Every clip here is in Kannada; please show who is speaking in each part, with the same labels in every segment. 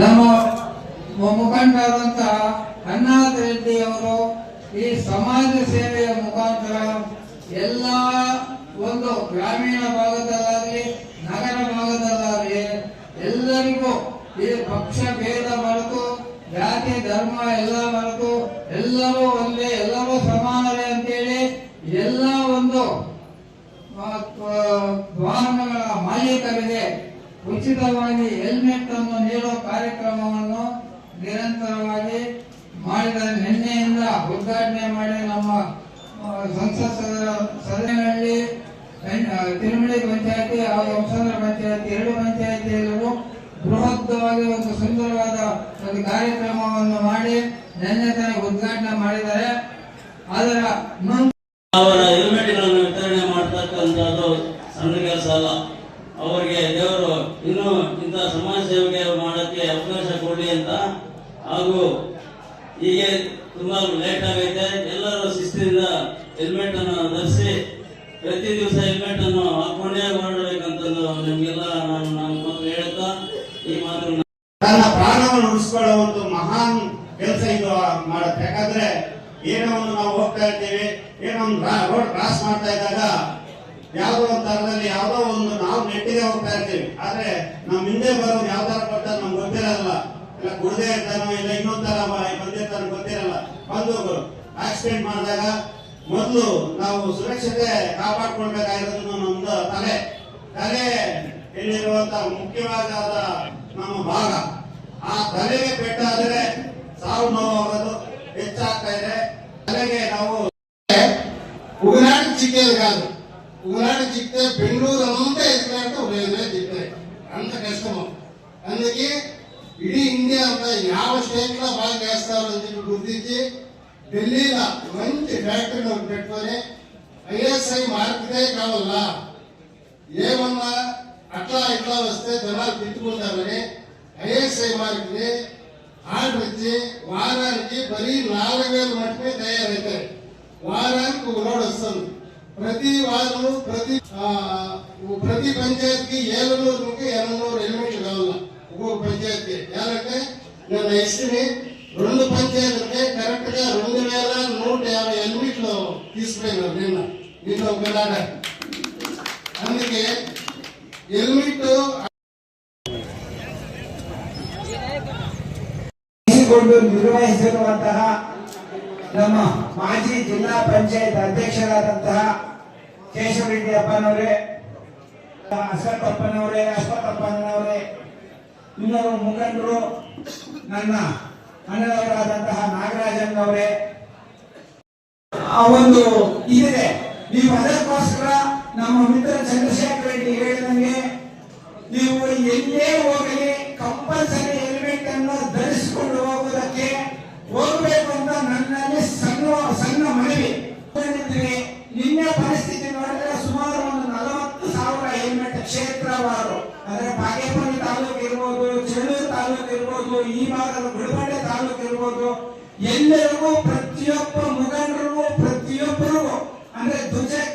Speaker 1: ನಮ್ಮ ಮುಖಂಡರಾದಂತಹ ಅಣ್ಣಾಥ ರೆಡ್ಡಿ ಅವರು ಈ ಸಮಾಜ ಸೇವೆಯ ಮುಖಾಂತರ ಎಲ್ಲ ಒಂದು ಗ್ರಾಮೀಣ ಭಾಗದಲ್ಲಾಗಲಿ, ನಗರ ಭಾಗದಲ್ಲಾಗಲಿ ಎಲ್ಲರಿಗೂ ಈ ಪಕ್ಷ ಭೇದ ಮರೆತು, ಜಾತಿ, ಧರ್ಮ ಎಲ್ಲ ಮರೆತು, ಎಲ್ಲರೂ ಒಂದೇ, ಎಲ್ಲರೂ ಸಮಾನರೇ ಅಂತೇಳಿ ಎಲ್ಲ ಒಂದು ವಾಹನಗಳ ಮಾಲೀಕರಿಗೆ ಉಚಿತವಾಗಿ ಹೆಲ್ಮೆಟ್ ಅನ್ನು ನೀಡುವ ಕಾರ್ಯಕ್ರಮವನ್ನು ನಿರಂತರವಾಗಿ ಮಾಡಿದ ನಿನ್ನೆಯಿಂದ ಉದ್ಘಾಟನೆ ಮಾಡಿ ನಮ್ಮ ಸಂಸತ್ ಸದ- ಸದನಗಳಲ್ಲಿ ತಿರುಮಳಿ ಪಂಚಾಯತಿ ಹಾಗೂ ಹೊಸಂದ್ರ ಪಂಚಾಯತಿ, ಎರಡು ಪಂಚಾಯತಿಯಲ್ಲೂ ಬೃಹತ್ವಾಗಿ ಒಂದು ಸುಂದರವಾದ ಒಂದು ಕಾರ್ಯಕ್ರಮವನ್ನು ಮಾಡಿ ನಿನ್ನೆ ತನಕ ಉದ್ಘಾಟನೆ ಮಾಡಿದ್ದಾರೆ. ಅದರ
Speaker 2: ನಾನು ಈ
Speaker 3: ತನ್ನ ಪ್ರಾಣವನ್ನು ಉಳಿಸ್ಕೊಳ್ಳೋ ಒಂದು ಮಹಾನ್ ಕೆಲಸ ಇದು ಮಾಡುತ್ತೆ. ಯಾಕಂದ್ರೆ ಏನೋ ಒಂದು ನಾವು ಹೋಗ್ತಾ ಇರ್ತೀವಿ ಏನೋ ಒಂದು ರೋಡ್ ಕ್ರಾಸ್ ಮಾಡ್ತಾ ಇದ್ದಾಗ ಯಾವುದೋ ಒಂದು ತರದಲ್ಲಿ ಯಾವುದೋ ಒಂದು ನಾವು ನೆಟ್ಟಿಗೆ ಹೋಗ್ತಾ ಇರ್ತೀವಿ. ಆದ್ರೆ ನಮ್ಮ ಹಿಂದೆ ಬರೋ ಯಾವ ತರ ಬರ್ತಾರೆ ನಮ್ಗೆ ಗೊತ್ತಿರಲ್ಲ. ಇಲ್ಲ ಕುಡ್ದೇ ಇರ್ತಾನೋ, ಇಲ್ಲ ಇನ್ನೊಂದ್ ತರ ಬಂದಿರ್ತಾನೋ ಗೊತ್ತಿರಲ್ಲ. ಬಂದು ಆಕ್ಸಿಡೆಂಟ್ ಮಾಡಿದಾಗ ಮೊದಲು ನಾವು ಸುರಕ್ಷತೆ ಕಾಪಾಡ್ಕೊಳ್ಬೇಕಾಗಿರೋದು ನಮ್ದು ತಲೆ. ತಲೆ ಇಲ್ಲಿರುವಂತ ಮುಖ್ಯವಾದ ನಮ್ಮ ಭಾಗ ಆ ತಲೆಗೆ ಪೆಟ್ಟಾದರೆ ಸಾವು ನೋವಾಗೋದು ಹೆಚ್ಚಾಗ್ತಾ ಇದೆ ತಲೆಗೆ ನಾವು
Speaker 4: ఉగనాడు చిక్కేది కాదు ఉగనాడు చిక్తే బెంగళూరు అంతా ఎదుగులాడితే ఉదయమే చిక్తే అంత కష్టము అందుకే ఇడీ ఇండియా అంతా యావ స్టేట్ లో బాగా చేస్తారు అని చెప్పి గుర్తించి ఢిల్లీలో మంచి ఫ్యాక్టరీ ఒకటి పెట్టుకొని ఐఎస్ఐ మార్పితే కావాలా ఏమన్నా అట్లా ఇట్లా వస్తే జనాలు తిట్టుకుంటారని ఐఎస్ఐ వారికి ఆర్డర్ ఇచ్చి వారానికి మరీ నాలుగు వేలు మట్టుమే తయారవుతాయి వారానికి ఒక లోడ్ వస్తుంది. ప్రతి వారం ప్రతి ప్రతి పంచాయతీకి ఎనభై ఎననూరు ఎలిమెంట్లు కావాల? ఒక్కొక్క పంచాయతీకి. ఎలాంటే నేను ఎస్టిమేట్ రెండు పంచాయతీలకి కరెక్ట్గా రెండు వేల నూట యాభై ఎలిమెంట్లు తీసుకుపోయినారు నిన్న. నిన్న ఒక నాడ
Speaker 1: ಹೆಲ್ಮೆಟ್ ನಿರ್ವಹಿಸಿರುವಂತಹ ನಮ್ಮ ಮಾಜಿ ಜಿಲ್ಲಾ ಪಂಚಾಯತ್ ಅಧ್ಯಕ್ಷರಾದಂತಹ ಕೇಶವ ರೆಡ್ಡಿ ಅಪ್ಪನವರೇ, ಅಸತ್ತಪ್ಪನವರೇ ಅಶ್ವಥಪ್ಪನವರೇ ಇನ್ನೂ ಮುಖಂಡರು ನನ್ನ ಅಣ್ಣನವರಾದಂತಹ ನಾಗರಾಜನ್ನವರೇ ಆ ಒಂದು ಇದೆ ನೀವು ಅದಕ್ಕೋಸ್ಕರ ನಮ್ಮ ಮಿತ್ರ ಚಂದ್ರಶೇಖರ್ ರೆಡ್ಡಿ ಹೇಳಿದಂಗೆ ನೀವು ಎಲ್ಲೇ ಹೋಗಲಿ ಕಂಪಲ್ಸರಿ ಹೆಲ್ಮೆಟ್ ಅನ್ನು ಧರಿಸಿಕೊಂಡು ಹೋಗುವುದಕ್ಕೆ ಹೋಗಬೇಕು ಅಂತ ನನ್ನಲ್ಲಿ ಸಣ್ಣ ಸಣ್ಣ ಮನವಿ. ನಿನ್ನೆ ಪರಿಸ್ಥಿತಿ ನೋಡಿದ್ರೆ ಸುಮಾರು ಒಂದು ನಲವತ್ತು ಸಾವಿರ ಹೆಲ್ಮೆಟ್ ಕ್ಷೇತ್ರವಾರು ಅಂದ್ರೆ ಬಾಗೇಪಲ್ಲಿ ತಾಲೂಕು ಇರ್ಬೋದು, ಚೆಳ್ಳೂರು ತಾಲೂಕು ಇರ್ಬೋದು, ಈ ಭಾಗದ ಗುಡಿಬಂಡೆ ತಾಲೂಕು ಇರ್ಬೋದು, ಎಲ್ಲರಿಗೂ ಪ್ರತಿಯೊಬ್ಬ ಮುಖಂಡರಿಗೂ ಪ್ರತಿಯೊಬ್ಬರಿಗೂ, ಅಂದ್ರೆ ದ್ವಿಚಕ್ರ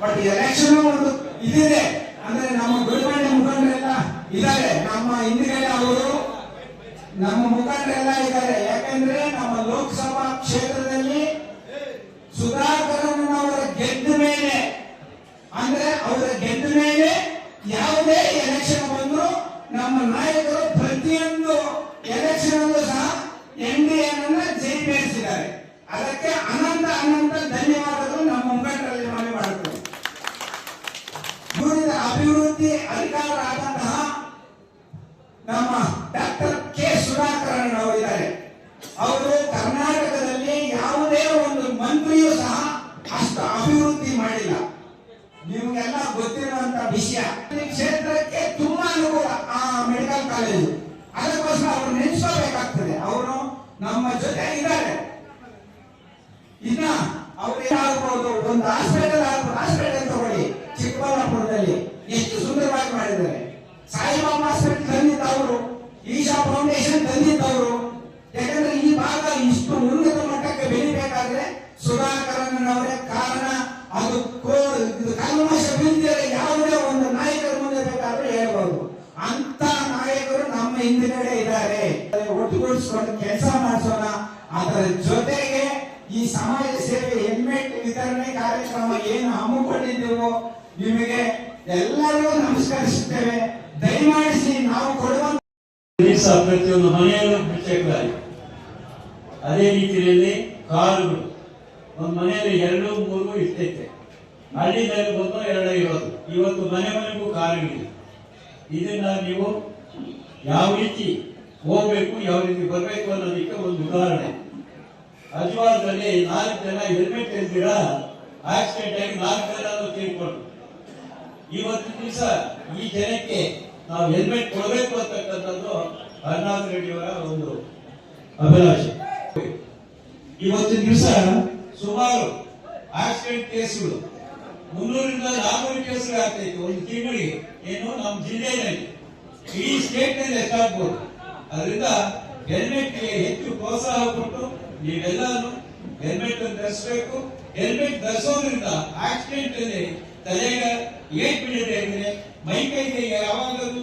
Speaker 1: ಬಟ್ ಎಲೆಕ್ಷನ್ ಇದಿದೆ. ಅಂದ್ರೆ ನಮ್ಮ ಗುರುಗಣ್ಯ ಮುಖಂಡರೆಲ್ಲ ಇದ್ದಾರೆ. ನಮ್ಮ ಹಿಂದಿಗಡೆ ಅವರು, ನಮ್ಮ ಮುಖಂಡರೆಲ್ಲ ಇದ್ದಾರೆ. ಯಾಕಂದ್ರೆ ನಮ್ಮ ಲೋಕಸಭಾ ಕ್ಷೇತ್ರದಲ್ಲಿ ಸುಧಾಕರನ್ ಅವರ ಗೆದ್ದ ಮೇಲೆ, ಅಂದ್ರೆ ಅವರ ಗೆದ್ದ ಮೇಲೆ ಯಾವುದೇ ಎಲೆಕ್ಷನ್ ಬಂದ್ರು ನಮ್ಮ ನಾಯಕರು ನಮ್ಮ ಡಾಕ್ಟರ್ ಕೆ. ಸುಧಾಕರನ್ ಅವರಿದ್ದಾರೆ. ಅವರು ಕರ್ನಾಟಕದಲ್ಲಿ ಯಾವುದೇ ಒಂದು ಮಂತ್ರಿಯೂ ಸಹ ಅಷ್ಟು ಅಭಿವೃದ್ಧಿ ಮಾಡಿಲ್ಲ. ನಿಮಗೆಲ್ಲ ಗೊತ್ತಿರುವಂತ ವಿಷಯ ಕ್ಷೇತ್ರಕ್ಕೆ ತುಂಬಾ ಅನುಕೂಲ ಆ ಮೆಡಿಕಲ್ ಕಾಲೇಜು. ಅದಕ್ಕೋಸ್ಕರ ಅವರು ನೆನೆಸ್ಕೋಬೇಕಾಗ್ತದೆ. ಅವರು ನಮ್ಮ ಜೊತೆ ಇದ್ದಾರೆ. ಇನ್ನ ಅವ್ರು ಏನಾಗಬಹುದು ಒಂದು ಹಾಸ್ಪಿಟಲ್ ಹಾಸ್ಪಿಟಲ್ ತಗೊಳ್ಳಿ. ಚಿಕ್ಕಬಳ್ಳಾಪುರದಲ್ಲಿ ಎಷ್ಟು ಸುಂದರವಾಗಿ ಮಾಡಿದ್ದಾರೆ. ಸಾಯಿಬಾಬಾ ಹಾಸ್ಪಿಟಲ್ ಈಶಾ ಫೌಂಡೇಶನ್ ತಂದಿದ್ದವರು ಯಾಕಂದ್ರೆ ಈ ಭಾಗ ಇಷ್ಟು ಉನ್ನತ ಮಟ್ಟಕ್ಕೆ ಬೆಳಿಬೇಕಾದ್ರೆ ಸುಧಾಕರಣ್ಣನವರೇ ಕಾರಣ. ಅದು ಕಲ್ಮಶ ಬಿದ್ದರೆ ಯಾವುದೇ ಒಂದು ನಾಯಕರ ಮುಂದೆ ಬೇಕಾದ್ರೆ ಹೇಳ್ಬಹುದು ಅಂತ ನಾಯಕರು ನಮ್ಮ ಹಿಂದಿನಡೆ ಇದ್ದಾರೆ. ಒಟ್ಟುಗೂಡಿಸ್ಕೊಂಡು ಕೆಲಸ ಮಾಡಿಸೋಣ. ಅದರ ಜೊತೆಗೆ ಈ ಸಮಾಜ ಸೇವೆ ಹೆಲ್ಮೆಟ್ ವಿತರಣೆ ಕಾರ್ಯಕ್ರಮ ಏನು ಹಮ್ಮಿಕೊಂಡಿದ್ದೆವೋ, ನಿಮಗೆ ಎಲ್ಲರೂ ನಮಸ್ಕರಿಸುತ್ತೇವೆ. ದಯಮಾಡಿಸಿ ನಾವು ಕೊಡುವಂತ
Speaker 5: ಪ್ರತಿಯೊಂದು ಮನೆಯಲ್ಲೂ ಬಿಚ್ಚಕ್ಕಾಗಿ ಅದೇ ರೀತಿಯಲ್ಲಿ ಕಾರುಗಳು. ಒಂದು ಮನೆಯಲ್ಲಿ ಎರಡು, ಮೂರು ಇರ್ತೈತೆ. ಹಳ್ಳಿನಲ್ಲಿ ಬಂದು ಎರಡು ಇರೋದು. ಇವತ್ತು ಮನೆ ಮನೆಗೂ ಕಾರುಗಳಿದೆ. ಇದನ್ನ ನೀವು ಯಾವ ರೀತಿ ಹೋಗ್ಬೇಕು, ಯಾವ ರೀತಿ ಬರಬೇಕು ಅನ್ನೋದಕ್ಕೆ ಒಂದು ಉದಾಹರಣೆ. ಅಜ್ವಾರದಲ್ಲಿ ನಾಲ್ಕು ಜನ ಹೆಲ್ಮೆಟ್ ಇಲ್ದಿರ ಆಕ್ಸಿಡೆಂಟ್ ಆಗಿ ನಾಲ್ಕು ಜನ ತೀರ್ಕೊಂಡು ಇವತ್ತು ದಿವಸ ಈ ಜನಕ್ಕೆ ನಾವು ಹೆಲ್ಮೆಟ್ ಕೊಡಬೇಕು ಅಂತಕ್ಕಂಥದ್ದು ಅರ್ನಾಥ ರೆಡ್ಡಿಯವರ ಒಂದು ಅಭಿಲಾಷೆ. ಇವತ್ತಿನ ದಿವಸ ಸುಮಾರು ಆಕ್ಸಿಡೆಂಟ್ ಕೇಸ್ಗಳು. ಮುನ್ನೂರಿಂದ ನಾಲ್ನೂರು ಕೇಸ್ಗಳು ಆಗ್ತೈತೆ ಒಂದು ತಿಂಗಳಿಗೆ ಏನು ನಮ್ಮ ಜಿಲ್ಲೆಯಲ್ಲಿ, ಈ ಸ್ಟೇಟ್ನಲ್ಲಿ ಎಷ್ಟಾಗ್ಬೋದು? ಅದರಿಂದ ಹೆಲ್ಮೆಟ್ಗೆ ಹೆಚ್ಚು ಪ್ರೋತ್ಸಾಹ ಕೊಟ್ಟು ನೀವೆಲ್ಲರೂ ಹೆಲ್ಮೆಟ್ ಧರಿಸಬೇಕು. ಹೆಲ್ಮೆಟ್ ಧರಿಸೋದ್ರಿಂದ ಆಕ್ಸಿಡೆಂಟ್ ಅಲ್ಲಿ ತಲೆಗೆ ಏಟ್ ಬೀಳದೆ ಅಂದ್ರೆ ಮೈ ಕೈಗೆ ಯಾವಾಗಲೂ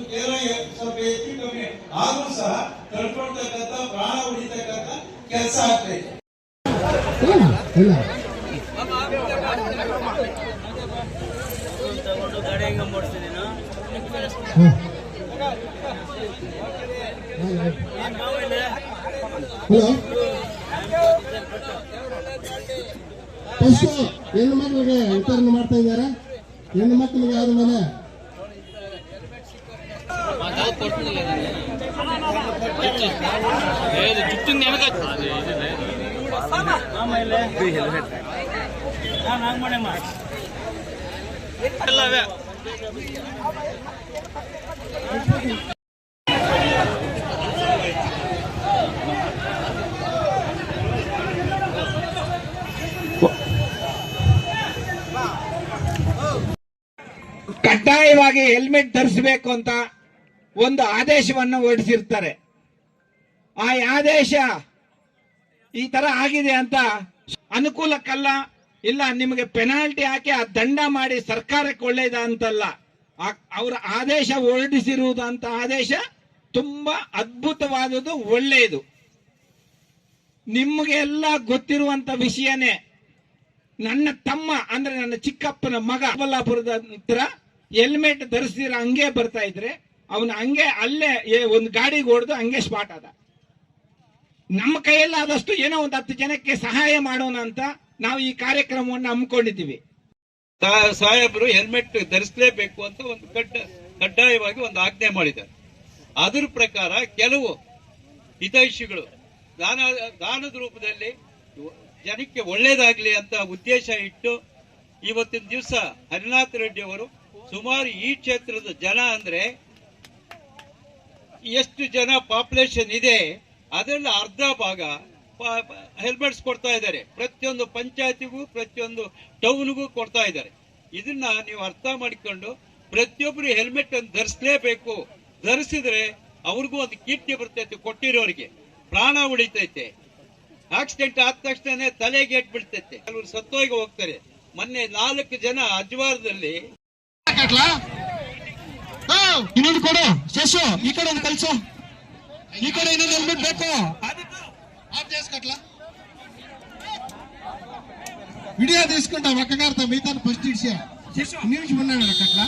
Speaker 5: ಸ್ವಲ್ಪ ಹೆಚ್ಚು ಕಮ್ಮಿ ಆದ್ರೂ ಸಹ ತಡ್ಕೊಳ್ತಕ್ಕಂಥ ಪ್ರಾಣ ಉಳಿತಕ್ಕಂಥ ಕೆಲಸ ಆಗ್ತೈತೆ
Speaker 4: ಹೆಣ್ಣು ಮಕ್ಕಳಿಗೆ ವಿತರಣೆ ಮಾಡ್ತಾ ಇದ್ದಾರೆ. ಹೆಣ್ಣು ಮಕ್ಕಳಿಗೆ ಆದ
Speaker 1: ಕಡ್ಡಾಯವಾಗಿ ಹೆಲ್ಮೆಟ್ ಧರಿಸಬೇಕು ಅಂತ ಒಂದು ಆದೇಶವನ್ನು ಹೊರಡಿಸಿರ್ತಾರೆ. ಆ ಆದೇಶ ಈ ತರ ಆಗಿದೆ ಅಂತ ಅನುಕೂಲಕ್ಕಲ್ಲ. ಇಲ್ಲ, ನಿಮಗೆ ಪೆನಾಲ್ಟಿ ಹಾಕಿ ಆ ದಂಡ ಮಾಡಿ ಸರ್ಕಾರಕ್ಕೆ ಒಳ್ಳೇದ ಅಂತಲ್ಲ ಅವರ ಆದೇಶ ಅಂತ ಆದೇಶ ತುಂಬಾ ಅದ್ಭುತವಾದದ್ದು, ಒಳ್ಳೆಯದು. ನಿಮಗೆ ಎಲ್ಲ ಗೊತ್ತಿರುವಂತ ವಿಷಯನೇ, ನನ್ನ ತಮ್ಮ, ಅಂದ್ರೆ ನನ್ನ ಚಿಕ್ಕಪ್ಪನ ಮಗ ಬಲ್ಲಾಪುರದ ಹತ್ರ ಹೆಲ್ಮೆಟ್ ಧರಿಸಿರ ಹಂಗೆ ಬರ್ತಾ ಇದ್ರೆ, ಅವನು ಹಂಗೆ ಅಲ್ಲೇ ಒಂದು ಗಾಡಿಗೆ ಹೊಡೆದು ಹಂಗೆ ಸ್ಪಾಟ್ ಆದ. ನಮ್ಮ ಕೈಯಲ್ಲಾದಷ್ಟು ಏನೋ ಒಂದು ಹತ್ತು ಜನಕ್ಕೆ ಸಹಾಯ ಮಾಡೋಣ ಅಂತ ನಾವು ಈ ಕಾರ್ಯಕ್ರಮವನ್ನು ಹಮ್ಮಿಕೊಂಡಿದ್ದೀವಿ.
Speaker 6: ಸಾಹೇಬರು ಹೆಲ್ಮೆಟ್ ಧರಿಸಲೇಬೇಕು ಅಂತ ಒಂದು ಕಡ್ಡ ಕಡ್ಡಾಯವಾಗಿ ಒಂದು ಆಜ್ಞೆ ಮಾಡಿದ್ದಾರೆ. ಅದರ ಪ್ರಕಾರ ಕೆಲವು ಹಿತೈಷಿಗಳು ದಾನ ದಾನದ ರೂಪದಲ್ಲಿ ಜನಕ್ಕೆ ಒಳ್ಳೇದಾಗಲಿ ಅಂತ ಉದ್ದೇಶ ಇಟ್ಟು ಇವತ್ತಿನ ದಿವಸ ಹರಿನಾಥ್ ರೆಡ್ಡಿ ಅವರು ಸುಮಾರು ಈ ಕ್ಷೇತ್ರದ ಜನ ಅಂದ್ರೆ ಎಷ್ಟು ಜನ ಪಾಪ್ಯುಲೇಷನ್ ಇದೆ ಅದರಲ್ಲಿ ಅರ್ಧ ಭಾಗ ಹೆಲ್ಮೆಟ್ಸ್ ಕೊಡ್ತಾ ಇದ್ದಾರೆ. ಪ್ರತಿಯೊಂದು ಪಂಚಾಯತಿಗೂ, ಪ್ರತಿಯೊಂದು ಟೌನ್ಗೂ ಕೊಡ್ತಾ ಇದ್ದಾರೆ. ಇದನ್ನ ನೀವು ಅರ್ಥ ಮಾಡಿಕೊಂಡು ಪ್ರತಿಯೊಬ್ಬರು ಹೆಲ್ಮೆಟ್ ಅನ್ನು ಧರಿಸಲೇಬೇಕು. ಧರಿಸಿದ್ರೆ ಅವ್ರಿಗೂ ಒಂದು ಕೀರ್ತಿ ಬರ್ತೈತೆ ಕೊಟ್ಟಿರೋರಿಗೆ. ಪ್ರಾಣ ಉಳಿತೈತೆ. ಆಕ್ಸಿಡೆಂಟ್ ಆದ ತಕ್ಷಣ ತಲೆಗೆ ಏಟ್ ಬಿಡ್ತೈತೆ ಕೆಲವರು ಸತ್ತೋಗಿ ಹೋಗ್ತಾರೆ. ಮೊನ್ನೆ ನಾಲ್ಕು ಜನ ಅಜ್ವಾರದಲ್ಲಿ
Speaker 4: ಇನ್ನೊಂದು ಕೊಡು. ಈ ಕಡೆ ಒಂದು ಕಳ್ಸು. ಈ ಕಡೆ ಇನ್ನೊಂದು ಹೆಲ್ಮೆಟ್ ಬೇಕು ఆఫ్ చేసుకట్లా వీడియో తీసుకుంటా ఒక్కగారితో మిగతా ఫస్ట్ ఇడిచా నిమిషం ఉన్నాడు అట్లా